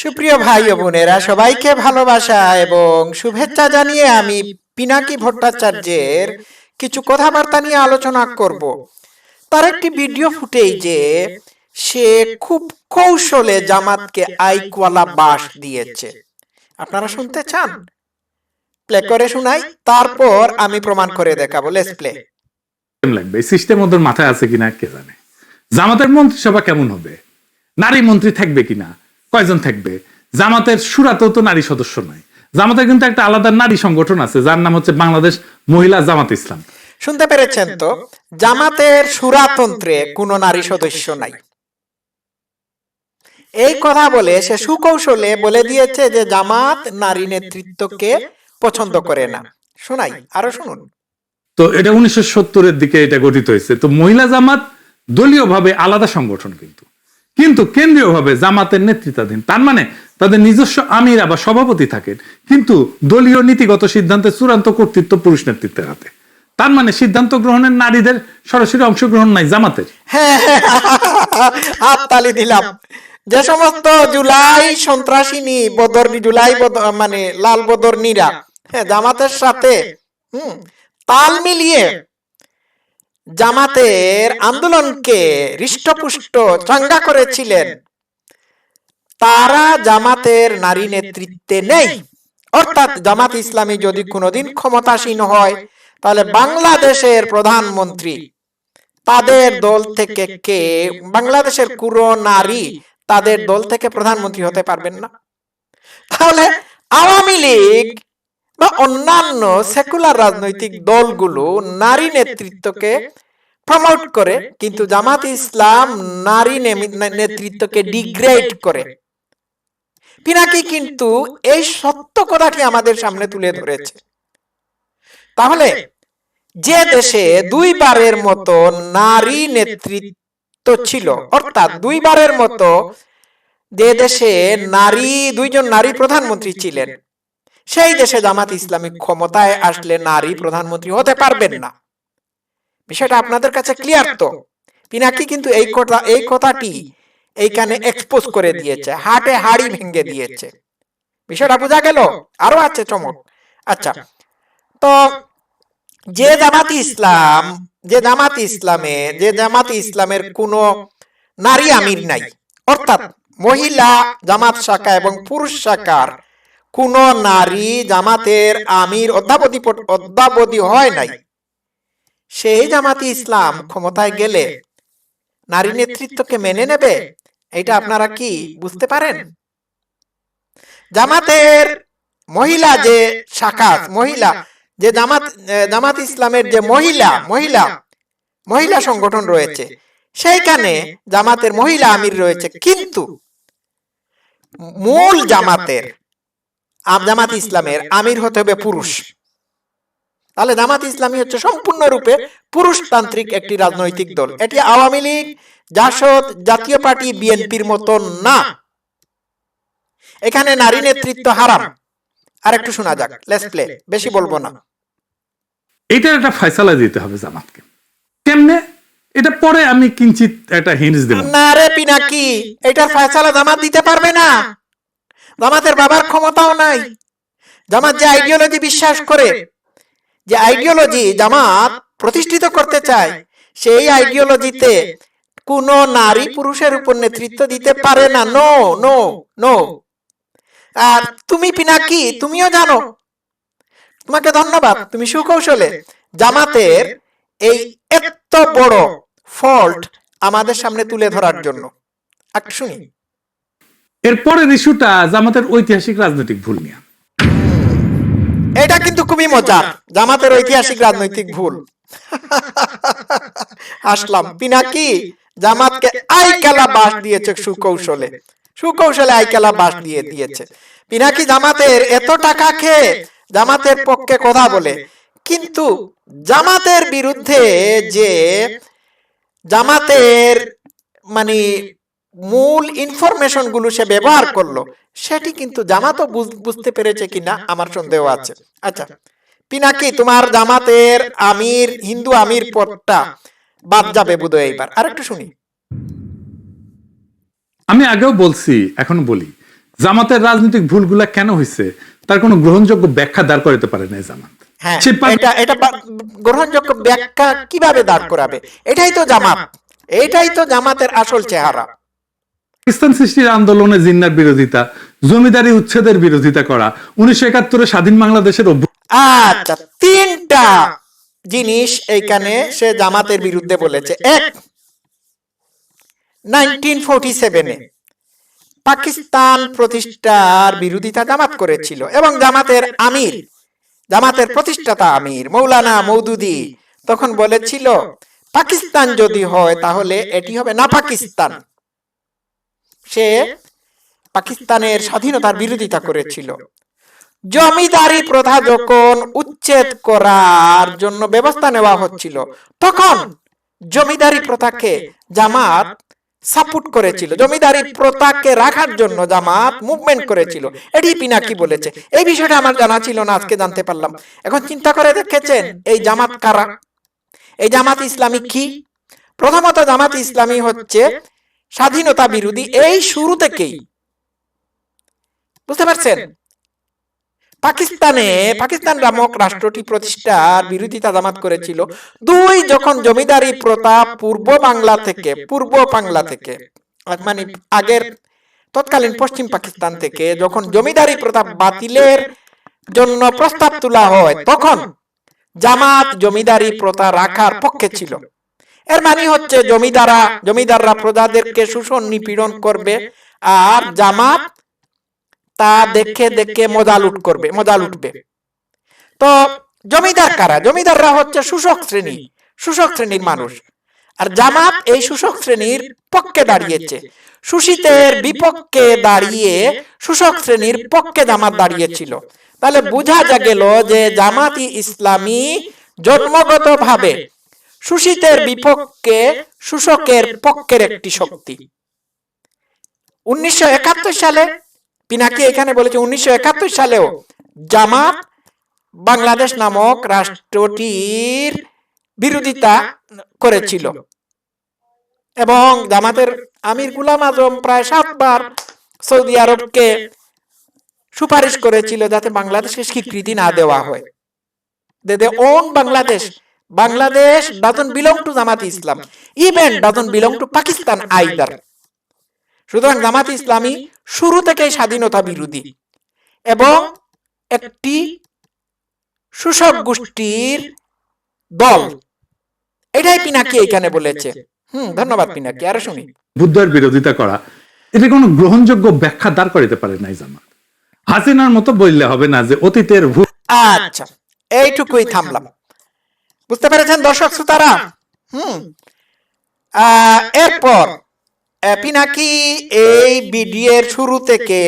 সুপ্রিয় ভাই ও বোনেরা, সবাইকে ভালোবাসা এবং শুভেচ্ছা জানিয়ে আমি পিনাকি ভট্টাচার্যের কিছু কথাবার্তা নিয়ে আলোচনা করব। তার একটি ভিডিও ফুটেই যে সে খুব কৌশলে জামাতকে আইকওয়ালা বাস দিয়েছে। আপনারা শুনতে চান? প্লে করে শোনাই, তারপর আমি প্রমাণ করে দেখাবো। লেটস প্লে সিস্টেম ওদের মাথায় আছে কিনা, কে জানে? জামাতের মন্ত্রিসভা কেমন হবে? নারী মন্ত্রী থাকবে কিনা? কয়জন থাকবে? জামাতের সুরাতেও তো নারী সদস্য নয়। জামাতের কিন্তু একটা আলাদা নারী সংগঠন আছে যার নাম হচ্ছে বাংলাদেশ মহিলা জামাত ইসলাম। শুনতে পেরেছেন তো? জামাতের সুরাতন্ত্রে কোনো নারী সদস্য নাই। এই কথা বলে সে সুকৌশলে বলে দিয়েছে যে জামাত নারী নেতৃত্বকে পছন্দ করে না। শোনাই আরও শুনুন। তো এটা উনিশশো সত্তরের দিকে এটা গঠিত হয়েছে। তো মহিলা জামাত দলীয়ভাবে আলাদা সংগঠন কিন্তু। কিন্তু কেন্দ্রীয়ভাবে জামাতের নেতৃত্বাধীন তার মানে তাদের নিজস্ব আমিরা বা সভাপতি থাকেন কিন্তু দলীয় নীতিগত সিদ্ধান্তে চূড়ান্ত কর্তৃত্ব পুরুষ নেতৃত্বের হাতে তার মানে সিদ্ধান্ত গ্রহণের নারীদের সরাসরি অংশগ্রহণ নাই জামাতের হ্যাঁ দিলাম যে সমস্ত জুলাই সন্ত্রাসিনী বদর জুলাই মানে লাল বদরনীরা হ্যাঁ জামাতের সাথে হুম তাল মিলিয়ে জামাতের আন্দোলনকে হৃষ্টপুষ্ট চাঙ্গা করেছিলেন। তারা জামাতের নারী নেতৃত্বে নেই। অর্থাৎ জামাত ইসলামী যদি কোনোদিন ক্ষমতাসীন হয়, তাহলে বাংলাদেশের প্রধানমন্ত্রী, তাদের দল থেকে কে? বাংলাদেশের কুরো নারী তাদের দল থেকে প্রধানমন্ত্রী হতে পারবেন না। তাহলে আওয়ামী লীগ বা অন্যান্য সেকুলার রাজনৈতিক দলগুলো নারী নেতৃত্বকে প্রমোট করে, কিন্তু জামাত ইসলাম নারী নেতৃত্বকে ডিগ্রেড করে। পিনাকি কিন্তু এই সত্য কথাটি আমাদের সামনে তুলে ধরেছে। তাহলে যে দেশে দুইবারের মতো নারী নেতৃত্ব ছিল, অর্থাৎ দুইবারের মতো যে দেশে নারী, দুইজন নারী প্রধানমন্ত্রী ছিলেন সেই দেশে জামাত ইসলামিক ক্ষমতায় আসলে নারী প্রধানমন্ত্রী হতে পারবেন না। বিষয়টা আপনাদের কাছে ক্লিয়ার তো? পিনাকি কিন্তু এই কথা এই কথাটি এইখানে এক্সপোজ করে দিয়েছে হাটে হাড়ি ভেঙে দিয়েছে। বিষয়টা বোঝা গেল? আরও আছে চমক। আচ্ছা। তো যে জামাত ইসলাম যে জামাত ইসলামে যে জামাত ইসলামের কোন নারী আমির নাই অর্থাৎ মহিলা জামাত শাখা এবং পুরুষ শাখার কোন নারী জামাতের আমির অধ্যাপতি অদ্যাবধি হয় নাই। সেই জামাতি ইসলাম ক্ষমতায় গেলে নারী নেতৃত্বকে মেনে নেবে, এটা আপনারা কি বুঝতে পারেন? জামাতের মহিলা যে শাখা মহিলা যে জামাত জামাত ইসলামের যে মহিলা মহিলা মহিলা সংগঠন রয়েছে, সেইখানে জামাতের মহিলা আমির রয়েছে। কিন্তু মূল জামাতের জামাত ইসলামের আমির হতে হবে পুরুষ। তাহলে জামাত ইসলামী হচ্ছে সম্পূর্ণরূপে পুরুষতান্ত্রিক একটি রাজনৈতিক দল। এটি আওয়ামী লীগ জাসদ জাতীয় পার্টি বিএনপির মতন না। এখানে নারী নেতৃত্ব হারাম। আর একটু শোনা যাক লেটস প্লে বেশি বলব না। এটার একটা ফয়সালা দিতে হবে জামাতকে। কেমনে? এটা পরে আমি কিঞ্চিত একটা হিন্টস দিলাম না রে পিনাকি এটার ফয়সালা জামাত দিতে পারবে না। জামাতের বাবার ক্ষমতাও নাই। জামাত যে আইডিওলজি বিশ্বাস করে যে আইডিওলজি জামাত প্রতিষ্ঠিত করতে চায় সেই আইডিওলজিতে কোন নারী পুরুষের উপর নেতৃত্ব দিতে পারে না। নো। নো নো আর তুমি পিনাকি তুমিও জানো। তোমাকে ধন্যবাদ। তুমি সুকৌশলে জামাতের এই এত বড় ফল্ট আমাদের সামনে তুলে ধরার জন্য। একটু শুনি। এরপরের ইস্যুটা জামাতের ঐতিহাসিক রাজনৈতিক ভুল নিয়ে। এটা কিন্তু খুবই মজার জামাতের ঐতিহাসিক রাজনৈতিক ভুল। আসলাম। পিনাকি, জামাতকে আইকালা বাস দিয়েছে সুকৌশলে। সুকৌশলে আইকালা বাস দিয়ে দিয়েছে। পিনাকি জামাতের এত টাকা খেয়ে জামাতের পক্ষে কথা বলে। কিন্তু জামাতের বিরুদ্ধে যে জামাতের মানে মূল ইনফরমেশনগুলো সে ব্যবহার করল সেটি কিন্তু জামাতও বুঝতে পেরেছে কিনা আমার সন্দেহ আছে। আচ্ছা পিনাকি তোমার জামাতের আমির হিন্দু আমির পদটা বাদ যাবে বোধহয় এইবার। আরেকটু শুনি। আমি আগেও বলছি এখন বলি জামাতের রাজনৈতিক ভুলগুলা কেন হয়েছে তার কোনো গ্রহণযোগ্য ব্যাখ্যা দাঁড় করাতে পারে না জামাত। হ্যাঁ এটা এটা গ্রহণযোগ্য ব্যাখ্যা কীভাবে দাঁড় করাবে? এটাই তো জামাত এটাই তো জামাতের আসল চেহারা। পাকিস্তান সৃষ্টির আন্দোলনে জিন্নার বিরোধিতা, জমিদারি উচ্ছেদের বিরোধিতা করা, উনিশশো একাত্তরে স্বাধীন বাংলাদেশের আচ্ছা তিনটা জিনিস এইখানে সে জামাতের বিরুদ্ধে বলেছে। এক পাকিস্তান প্রতিষ্ঠার বিরোধিতা জামাত করেছিল এবং জামাতের আমির, জামাতের প্রতিষ্ঠাতা আমির, মৌলানা মৌদুদি তখন বলেছিল, পাকিস্তান যদি হয় তাহলে এটি হবে না পাকিস্তান সে পাকিস্তানের স্বাধীনতার বিরোধিতা করেছিল। জমিদারি প্রথা যখন উচ্ছেদ করার জন্য ব্যবস্থা নেওয়া হচ্ছিল। তখন জমিদারি প্রথাকে জামাত সাপোর্ট করেছিল। জমিদারি প্রথাকে রাখার জন্য জামাত মুভমেন্ট করেছিল। এটি পিনাকি বলেছে এই বিষয়টা আমার জানা ছিল না আজকে জানতে পারলাম। এখন চিন্তা করে দেখেছেন এই জামাত কারা? এই জামাত ইসলামী কি? প্রথমত জামাত ইসলামী হচ্ছে স্বাধীনতা বিরোধী এই শুরু থেকেই। বুঝতে পারছেন? পাকিস্তানে পাকিস্তান নামক রাষ্ট্রটি প্রতিষ্ঠার বিরোধিতা জামাত করেছিল। দুই যখন জমিদারি প্রথা পূর্ব বাংলা থেকে, পূর্ব বাংলা থেকে মানে আগের তৎকালীন পশ্চিম পাকিস্তান থেকে যখন জমিদারি প্রথা বাতিলের জন্য প্রস্তাব তোলা হয়, তখন জামাত জমিদারি প্রথা রাখার পক্ষে ছিল। এর মানে হচ্ছে জমিদারা, জমিদাররা প্রজাদেরকে শোষণ নিপীড়ন করবে আর জামাত তা দেখে দেখে মজা লুট করবে, মজা লুটবে। তো জমিদার কারা? জমিদাররা হচ্ছে শোষক শ্রেণি শোষক শ্রেণির মানুষ। আর জামাত এই শোষক শ্রেণির পক্ষে দাঁড়িয়েছে। শোষিতের বিপক্ষে দাঁড়িয়ে শোষক শ্রেণির পক্ষে জামাত দাঁড়িয়েছিল। তাহলে বোঝা যা গেল যে জামাতি ইসলামী জন্মগতভাবে শোষিতের বিপক্ষে শোষকের পক্ষের একটি শক্তি। উনিশশো একাত্তর সালে পিনাকি এখানে বলেছে উনিশশো একাত্তর সালেও জামাত বাংলাদেশ নামক রাষ্ট্রটির বিরোধিতা করেছিল। এবং জামাতের আমির গুলাম আজম প্রায় সাতবার সৌদি আরবকে সুপারিশ করেছিল যাতে বাংলাদেশকে স্বীকৃতি না দেওয়া হয়। They they own Bangladesh Bangladesh doesn't belong to Jamaat Islam. Even doesn't belong to Pakistan either সুতরাং জামাত ইসলামী শুরু থেকেই স্বাধীনতা বিরোধী। এবং একটি শোষক গোষ্ঠীর দল। এটাই পিনাকি এখানে বলেছে। হুম ধন্যবাদ পিনাকি আরও শুনি। বুদ্ধের বিরোধিতা করা এটা কোনো গ্রহণযোগ্য ব্যাখ্যা দাঁড় করাতে পারে নাই জামাত। হাসিনার মতো বললে হবে না যে অতীতের আচ্ছা এইটুকুই থামলাম। বুঝতে পেরেছেন দর্শক শ্রোতারা? হুম। এরপর পিনাকি এই বিডিএর শুরু থেকে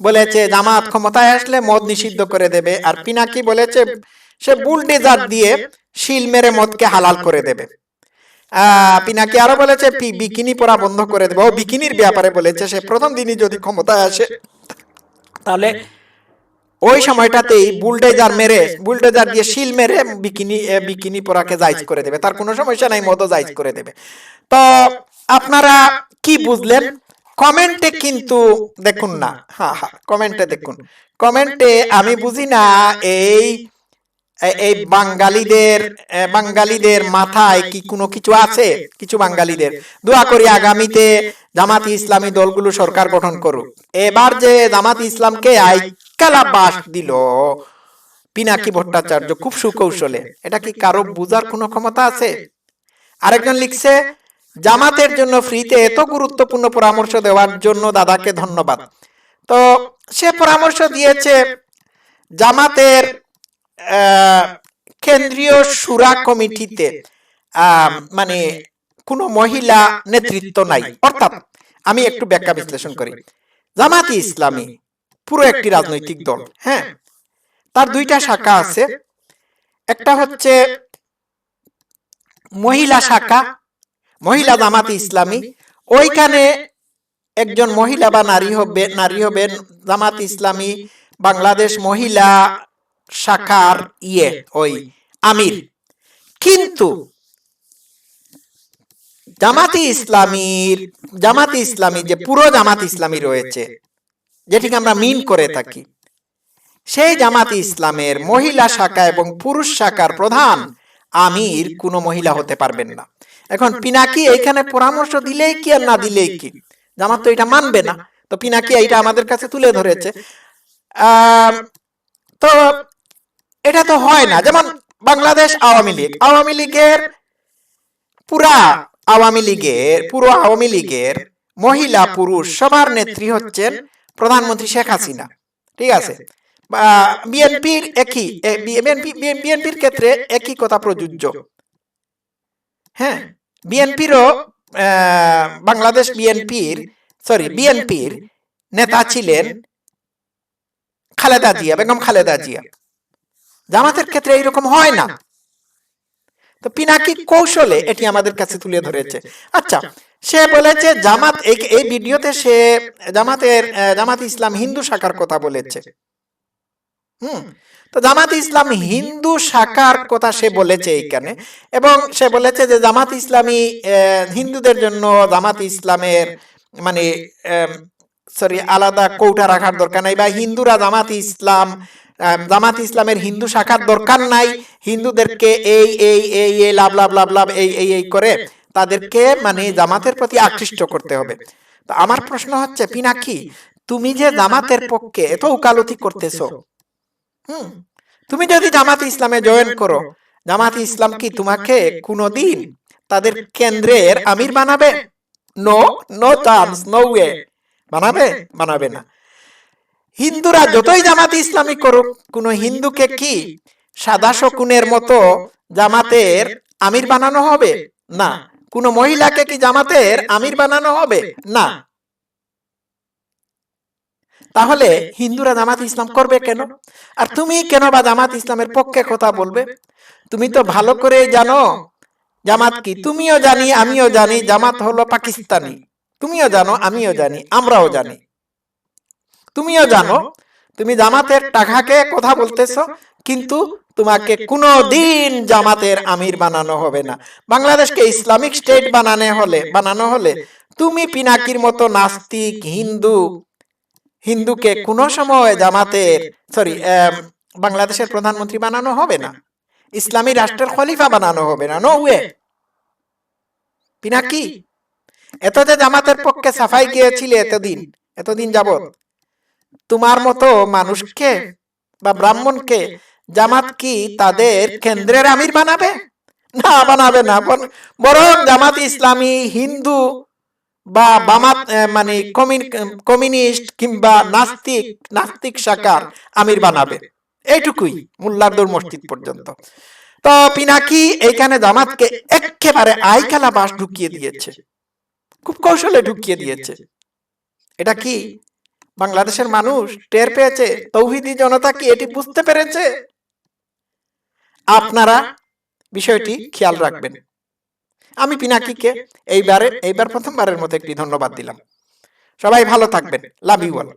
বলেছে জামাত ক্ষমতায় আসলে মদ নিষিদ্ধ করে দেবে। আর পিনাকি বলেছে সে বুলডেজার দিয়ে শিল মেরে মদকে হালাল করে দেবে। আহ, পিনাকি আরও বলেছে বিকিনি পরা বন্ধ করে দেবে। ও বিকিনির ব্যাপারে বলেছে সে প্রথম দিনই যদি ক্ষমতায় আসে তাহলে ওই সময়টাতেই বুলডেজার মেরে বুলডেজার দিয়ে শিল মেরে বিকিনি বিকিনি পরাকে জাইজ করে দেবে। তার কোনো সমস্যা নাই মতো জাইজ করে দেবে। তো আপনারা কি বুঝলেন? কমেন্টে কিন্তু দেখুন না। হ্যাঁ হ্যাঁ কমেন্টে দেখুন। কমেন্টে আমি বুঝি না এই এই বাঙালিদের বাঙালিদের মাথায় কি কোনো কিছু আছে? কিছু বাঙালিদের। দোয়া করি আগামীতে জামাতি ইসলামী দলগুলো সরকার গঠন করুক। এবার যে জামাতি ইসলামকে আইকালা বাস দিল। পিনাকি ভট্টাচার্য খুব সুকৌশলে। এটা কি কারও বুঝার কোনো ক্ষমতা আছে? আরেকজন লিখছে জামাতের জন্য ফ্রিতে এত গুরুত্বপূর্ণ পরামর্শ দেওয়ার জন্য দাদাকে ধন্যবাদ। তো সে পরামর্শ দিয়েছে জামাতের কেন্দ্রীয় সুরা কমিটিতে আহ, মানে কোনো মহিলা নেতৃত্ব নাই। অর্থাৎ আমি একটু ব্যাখ্যা বিশ্লেষণ করি। জামাতি ইসলামী পুরো একটি রাজনৈতিক দল। হ্যাঁ তার দুইটা শাখা আছে। একটা হচ্ছে মহিলা শাখা মহিলা জামাতি ইসলামী। ওইখানে একজন মহিলা বা নারী হবে নারী হবেন জামাত ইসলামী বাংলাদেশ মহিলা শাখার ইয়ে ওই আমির। কিন্তু জামাতি ইসলামীর জামাতি ইসলামী যে পুরো জামাত ইসলামী রয়েছে। যেটিকে আমরা মিন করে থাকি। সেই জামাত ইসলামের মহিলা শাখা এবং পুরুষ শাখার প্রধান আমির কোনো মহিলা হতে পারবেন না। এখন পিনাকি এইখানে পরামর্শ দিলেই কি আর না দিলেই কি? জামাত তো এটা মানবে না। তো পিনাকি এইটা আমাদের কাছে তুলে ধরেছে। তো এটা তো হয় না। যেমন বাংলাদেশ আওয়ামী লীগ। আওয়ামী লীগের পুরা আওয়ামী লীগের পুরো আওয়ামী লীগের মহিলা পুরুষ সবার নেত্রী হচ্ছেন প্রধানমন্ত্রী শেখ হাসিনা। ঠিক আছে? বিএনপির একই বিএনপির ক্ষেত্রে একই কথা প্রযোজ্য। হ্যাঁ বিএনপিরও বাংলাদেশ বিএনপির সরি বিএনপির নেতা ছিলেন খালেদা জিয়া বেগম খালেদা জিয়া। জামাতের ক্ষেত্রে এইরকম হয় না। তো পিনাকি কৌশলে এটি আমাদের কাছে তুলে ধরেছে। আচ্ছা সে বলেছে, জামাত এই ভিডিওতে সে জামাতের জামাত ইসলাম হিন্দু শাখার কথা বলেছে। হুম, তো জামাত ইসলাম হিন্দু শাখার কথা সে বলেছে এইখানে। এবং সে বলেছে যে, জামাত ইসলামী হিন্দুদের জন্য জামাত ইসলামের মানে সরি, আলাদা কৌটা রাখার দরকার নাই বা হিন্দুরা জামাত ইসলাম জামাত ইসলামের হিন্দু শাখার দরকার নাই। হিন্দুদেরকে এই এই এই এই, লাভ লাভ লাভ লাভ, এই এই এই করে তাদেরকে মানে জামাতের প্রতি আকৃষ্ট করতে হবে। তো আমার প্রশ্ন হচ্ছে, পিনাকি, তুমি যে জামাতের পক্ষে এত উকালতি করতেছো, হুম, তুমি যদি জামাত ইসলামে জয়েন করো, জামাত ইসলাম কি তোমাকে কোনোদিন তাদের কেন্দ্রের আমির বানাবে? No no chance no way বানাবে? বানাবে না। হিন্দুরা যতই জামাত ইসলামী করুক, কোন হিন্দুকে কি সাদা শকুনের মতো জামাতের আমির বানানো হবে? না। কোন মহিলাকে কি জামাতের আমির বানানো হবে? না। তাহলে হিন্দুরা জামাত ইসলাম করবে কেন? আর তুমি কেন বা জামাত ইসলামের পক্ষে কথা বলবে? তুমি তো ভালো করে জানো। জামাত কি? তুমিও জানি, আমিও জানি, জামাত হলো পাকিস্তানি। তুমিও জানো, আমিও জানি, আমরাও জানি। তুমিও জানো, তুমি জামাতের টাকাকে কথা বলতেছো কিন্তু তোমাকে কোনো দিন জামাতের আমির বানানো হবে না। বাংলাদেশকে ইসলামিক স্টেট বানানো হলে বানানো হলে তুমি পিনাকির মতো নাস্তিক হিন্দু হিন্দুকে কোনো সময় জামাতের সরি বাংলাদেশের প্রধানমন্ত্রী বানানো হবে না। ইসলামী রাষ্ট্রের খলিফা বানানো হবে না। নো। ওয়ে পিনাকি! এত যে জামাতের পক্ষে সাফাই গিয়েছিলে এতদিন। এতদিন যাবত তোমার মতো মানুষকে বা ব্রাহ্মণকে জামাত কি তাদের কেন্দ্রের আমির বানাবে? না বানাবে না বরং জামাত ইসলামী হিন্দু বা বামাত মানে কমিউনিস্ট কিংবা নাস্তিক নাস্তিক শাখার আমির বানাবে। এইটুকুই মোল্লারদুর মসজিদ পর্যন্ত। তো পিনাকি এইখানে জামাতকে একেবারে আইখালা বাস ঢুকিয়ে দিয়েছে। খুব কৌশলে ঢুকিয়ে দিয়েছে। এটা কি বাংলাদেশের মানুষ টের পেয়েছে? তৌহিদি জনতা কি এটি বুঝতে পেরেছে? আপনারা বিষয়টি খেয়াল রাখবেন। আমি পিনাকিকে এইবারে এইবার প্রথমবারের মতো একটি ধন্যবাদ দিলাম। সবাই ভালো থাকবেন। Love you all